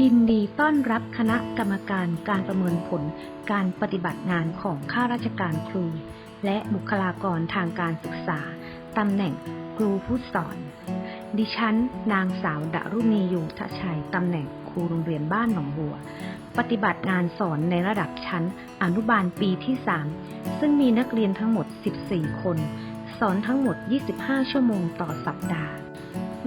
ยินดีต้อนรับคณะกรรมการการประเมินผลการปฏิบัติงานของข้าราชการครู และบุคลากรทางการศึกษา ตำแหน่งครูผู้สอน ดิฉัน นางสาวดารุณียุงทชัย ตำแหน่งครูโรงเรียนบ้านหนองบัว ปฏิบัติงานสอนในระดับชั้นอนุบาลปีที่ 3 ซึ่งมีนักเรียนทั้งหมด 14 คน สอนทั้งหมด 25 ชั่วโมงต่อสัปดาห์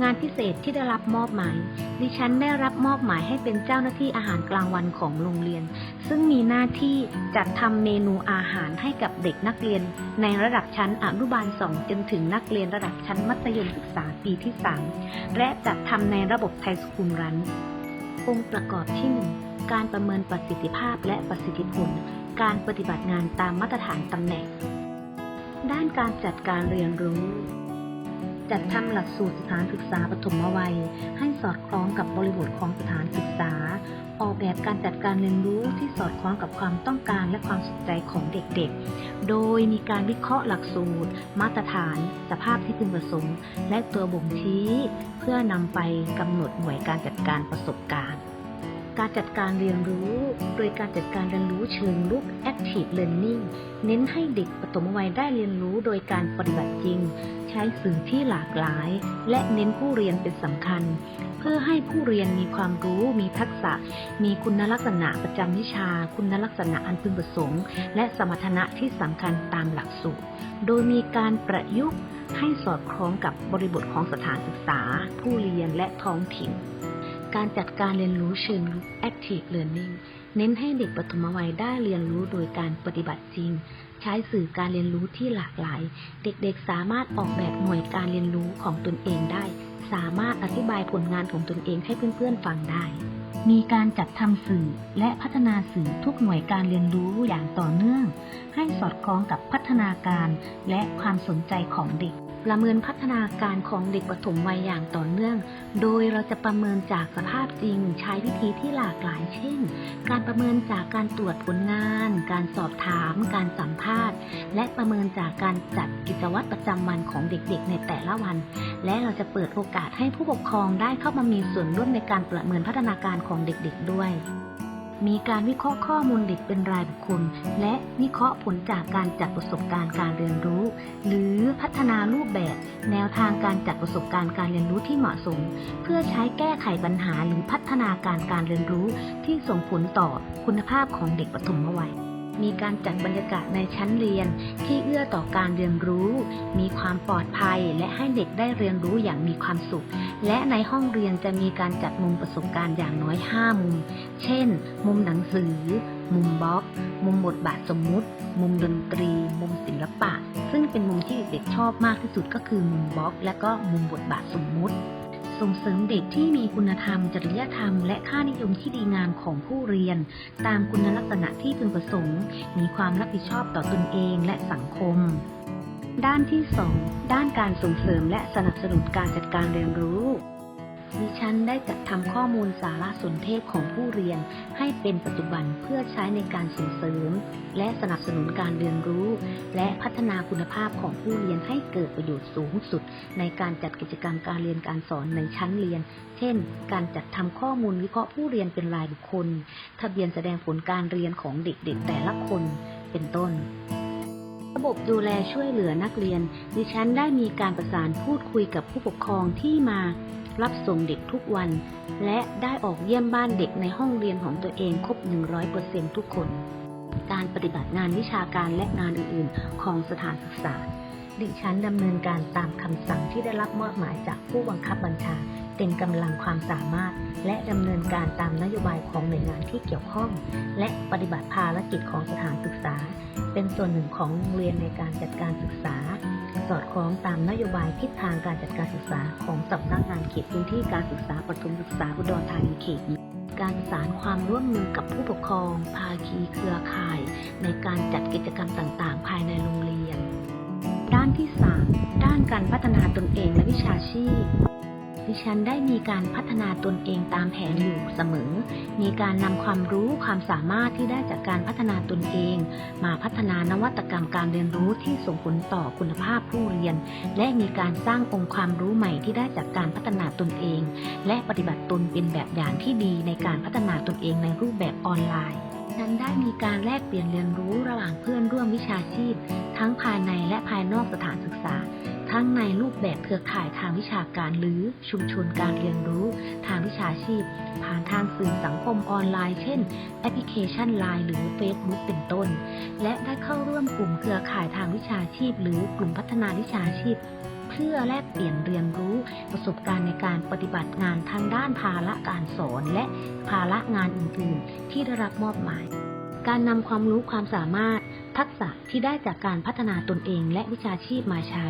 งานพิเศษที่ได้รับมอบหมาย ดิฉันได้รับมอบหมายให้เป็นเจ้าหน้าที่อาหารกลางวันของโรงเรียน ซึ่งมีหน้าที่จัดทำเมนูอาหารให้กับเด็กนักเรียน ในระดับชั้นอนุบาล 2 จนถึงนักเรียนระดับชั้นมัธยมศึกษาปีที่ 3 และจัดทำในระบบไทยสคูลรันองค์ประกอบที่ 1 การประเมินประสิทธิภาพและประสิทธิผล การปฏิบัติงานตามมาตรฐานตำแหน่ง ด้านการจัดการเรียนรู้ จัดทำหลักสูตรสถานศึกษาปฐมวัย ให้สอดคล้องกับบริบทของสถานศึกษา ออกแบบการจัดการเรียนรู้ที่สอดคล้องกับความต้องการและความสนใจของเด็กๆ โดยมีการวิเคราะห์หลักสูตร มาตรฐาน สภาพที่พึงประสงค์ และตัวบ่งชี้ เพื่อนำไปกำหนดหน่วยการจัดการประสบการณ์ การจัดการเรียนรู้ โดยการจัดการเรียนรู้เชิงลุก active learning เน้นให้เด็กปฐมวัยได้เรียนรู้โดยการปฏิบัติจริง ใช้สื่อที่หลากหลาย และเน้นผู้เรียนเป็นสำคัญ เพื่อให้ผู้เรียนมีความรู้ มีทักษะ มีคุณลักษณะประจำวิชา คุณลักษณะอันพึงประสงค์ และสมรรถนะที่สำคัญตามหลักสูตร โดยมีการประยุกต์ให้สอดคล้องกับบริบทของสถานศึกษา ผู้เรียนและท้องถิ่น การจัดการเรียนรู้เชิงลุก active learning เน้นให้เด็กปฐมวัยได้เรียนรู้โดยการปฏิบัติจริง ใช้สื่อการเรียนรู้ที่หลากหลาย เด็กๆสามารถออกแบบหน่วยการเรียนรู้ของตนเองได้ สามารถอธิบายผลงานของตนเองให้เพื่อนๆฟังได้ มีการจัดทำสื่อและพัฒนาสื่อทุกหน่วยการเรียนรู้อย่างต่อเนื่อง ให้สอดคล้องกับพัฒนาการและความสนใจของเด็ก ประเมินพัฒนาการของเด็กปฐมวัยอย่างต่อเนื่อง โดยเราจะประเมินจากสภาพจริง ใช้วิธีที่หลากหลาย เช่น การประเมินจากการตรวจผลงาน การสอบถาม การสัมภาษณ์ และประเมินจากการจัดกิจวัตรประจำวันของเด็กๆ ในแต่ละวัน และเราจะเปิดโอกาสให้ผู้ปกครองได้เข้ามามีส่วนร่วมในการประเมินพัฒนาการของเด็กๆด้วย มีการวิเคราะห์ข้อมูลเด็กเป็นรายบุคคล และวิเคราะห์ผลจากการจัดประสบการณ์การเรียนรู้ หรือพัฒนารูปแบบ แนวทางการจัดประสบการณ์การเรียนรู้ที่เหมาะสม เพื่อใช้แก้ไขปัญหาหรือพัฒนาการการเรียนรู้ที่ส่งผลต่อคุณภาพของเด็กปฐมวัย มีการจัดบรรยากาศในชั้นเรียนที่เอื้อต่อการเรียนรู้ มีความปลอดภัยและให้เด็กได้เรียนรู้อย่างมีความสุข และในห้องเรียนจะมีการจัดมุมประสบการณ์อย่างน้อย 5 มุม เช่น มุมหนังสือ มุมบล็อก มุมบทบาทสมมุติ มุมดนตรี มุมศิลปะ ซึ่งเป็นมุมที่เด็กๆชอบมากที่สุดก็คือมุมบล็อก และก็มุมบทบาทสมมุติ ส่งเสริมเด็กที่มีคุณธรรม จริยธรรม และค่านิยมที่ดีงามของผู้เรียน ตามคุณลักษณะที่พึงประสงค์ มีความรับผิดชอบต่อตนเองและสังคม ด้านที่ 2 ด้านการส่งเสริมและสนับสนุนการจัดการเรียนรู้ ดิฉันได้จัดทำข้อมูลสารสนเทศของผู้เรียน ให้เป็นปัจจุบันเพื่อใช้ในการส่งเสริม และสนับสนุนการเรียนรู้ และพัฒนาคุณภาพของผู้เรียนให้เกิดประโยชน์สูงสุด ในการจัดกิจกรรมการเรียนการสอนในชั้นเรียน เช่น การจัดทำข้อมูลวิเคราะห์ผู้เรียนเป็นรายบุคคล ทะเบียนแสดงผลการเรียนของเด็กๆ แต่ละคน เป็นต้นระบบดูแลช่วยเหลือนักเรียน ดิฉันได้มีการประสานพูดคุยกับผู้ปกครองที่มา รับส่งเด็กทุกวัน และได้ออกเยี่ยมบ้านเด็กในห้องเรียนของตัวเองครบ 100%ทุกคน การปฏิบัติงานวิชาการและงานอื่น ๆ ของสถานศึกษา ดิฉันดำเนินการตามคำสั่งที่ได้รับมอบหมายจากผู้บังคับบัญชาเต็มกำลังความสามารถ และดำเนินการตามนโยบายของหน่วยงานที่เกี่ยวข้อง และปฏิบัติภารกิจของสถานศึกษา เป็นส่วนหนึ่งของโรงเรียนในการจัดการศึกษา สอดคล้องตามนโยบายทิศทางการจัดการศึกษาของสำนักงานเขตพื้นที่การศึกษาปฐมศึกษาอุดรธานีเขตการประสานความร่วมมือกับผู้ปกครอง ภาคีเครือข่าย ในการจัดกิจกรรมต่างๆ ภายในโรงเรียน ด้านที่ 3 ด้านการพัฒนาตนเองและวิชาชีพ ดิฉันได้มีการพัฒนาตนเองตามแผนอยู่เสมอ มีการนำความรู้ความสามารถที่ได้จากการพัฒนาตนเอง มาพัฒนานวัตกรรมการเรียนรู้ที่ส่งผลต่อคุณภาพผู้เรียน และมีการสร้างองค์ความรู้ใหม่ที่ได้จากการพัฒนาตนเอง และปฏิบัติตนเป็นแบบอย่างที่ดีในการพัฒนาตนเองในรูปแบบออนไลน์นั้นได้มีการแลกเปลี่ยนเรียนรู้ระหว่างเพื่อนร่วมวิชาชีพ ทั้งภายในและภายนอกสถานศึกษา ทั้งในรูปแบบเครือข่ายทางวิชาการหรือชุมชนการเรียนรู้ทางวิชาชีพ ผ่านทางสื่อสังคมออนไลน์ เช่น แอปพลิเคชัน Line หรือ Facebook เป็นต้น และได้เข้าร่วมกลุ่มเครือข่ายทางวิชาชีพ หรือกลุ่มพัฒนาวิชาชีพเพื่อแลกเปลี่ยนเรียนรู้ประสบการณ์ในการปฏิบัติงานทางด้านภาระการสอน และภาระงานอื่น ๆ ที่ได้รับมอบหมาย การนำความรู้ความสามารถ ทักษะที่ได้จากการพัฒนาตนเองและวิชาชีพมาใช้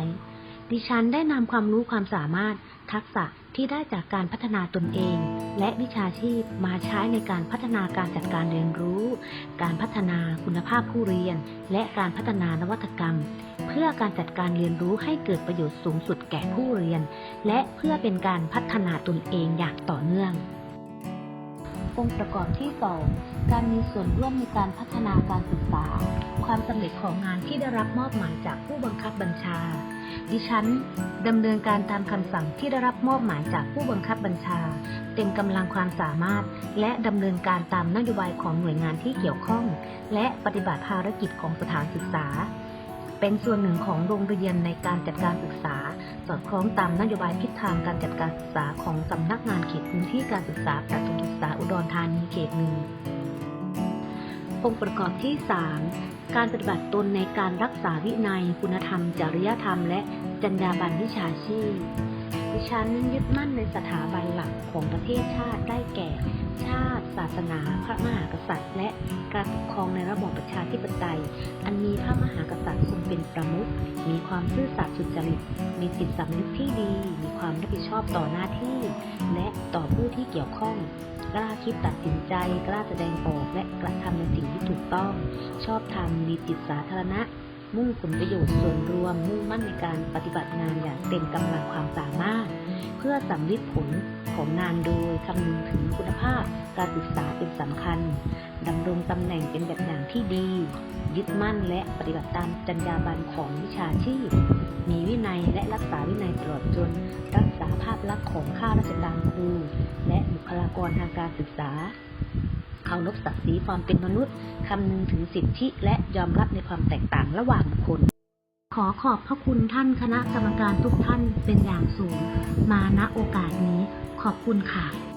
ดิฉันได้นำความรู้ความสามารถ ทักษะที่ได้จากการพัฒนาตนเอง และวิชาชีพมาใช้ในการพัฒนาการจัดการเรียนรู้ การพัฒนาคุณภาพผู้เรียน และการพัฒนานวัตกรรม เพื่อการจัดการเรียนรู้ให้เกิดประโยชน์สูงสุดแก่ผู้เรียน และเพื่อเป็นการพัฒนาตนเองอย่างต่อเนื่อง องค์ประกอบที่ 2 การมีส่วนร่วมในการพัฒนาการศึกษา ความสำเร็จของงานที่ได้รับมอบหมายจากผู้บังคับบัญชา ดิฉันดำเนินการตามคำสั่งที่ได้รับมอบหมายจากผู้บังคับบัญชา เต็มกำลังความสามารถ และดำเนินการตามนโยบายของหน่วยงานที่เกี่ยวข้อง และปฏิบัติภารกิจของสถานศึกษา เป็นส่วนหนึ่งของโรงเรียนในการจัดการศึกษา สอดคล้องตามนโยบายทิศทางการจัดการศึกษาของสำนักงานเขตพื้นที่การศึกษาประถมศึกษาอุดรธานีเขตหนึ่งองค์ประกอบที่ 3 การปฏิบัติตนในการรักษาวินัย คุณธรรม จริยธรรม และจรรยาบรรณวิชาชีพดิฉันยึดมั่นในสถาบันหลักของประเทศชาติได้แก่ ชาติ ศาสนา พระมหากษัตริย์ และการปกครองในระบอบประชาธิปไตย อันมีพระมหากษัตริย์ทรงเป็นประมุข มีความซื่อสัตย์สุจริต มีจิตสำนึกที่ดี มีความรับผิดชอบต่อหน้าที่ และต่อผู้ที่เกี่ยวข้องกล้าคิดตัดสินใจ กล้าแสดงออกและกระทำในสิ่งที่ถูกต้อง ชอบธรรมมีจิตสาธารณะ มุ่งผลประโยชน์ส่วนรวม มุ่งมั่นในการปฏิบัติงานอย่างเต็มกำลังความสามารถ เพื่อสำลิดผลของงานโดยคำนึงถึงคุณภาพการศึกษาเป็นสำคัญดำรงตำแหน่งเป็นแบบอย่างที่ดี ยึดมั่นและปฏิบัติตามจรรยาบรรณของวิชาชีพ มีวินัยและรักษาวินัยตลอดจน รักษาภาพลักษณ์ของข้าราชการครูและบุคลากรทางการศึกษา เคารพศักดิ์ศรีความเป็นมนุษย์คำนึงถึงสิทธิและยอมรับในความแตกต่างระหว่างบุคคล ขอขอบพระคุณท่านคณะกรรมการทุกท่านเป็นอย่างสูง มาณโอกาสนี้ขอบคุณค่ะ